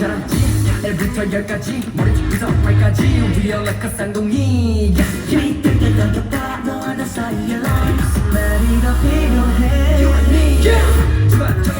자랑지 L부터 열까지 머리부터 발까지 We are like a 쌍둥이 힘이 들게 당겼다 너와 나 사이의 line 무슨 말이 더 필요해. You and me 좋아 좋아.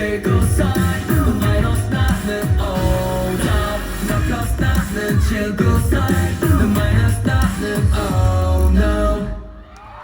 tylko saj Nie rozpoznany ołtarz, no rozpoznany cielko saj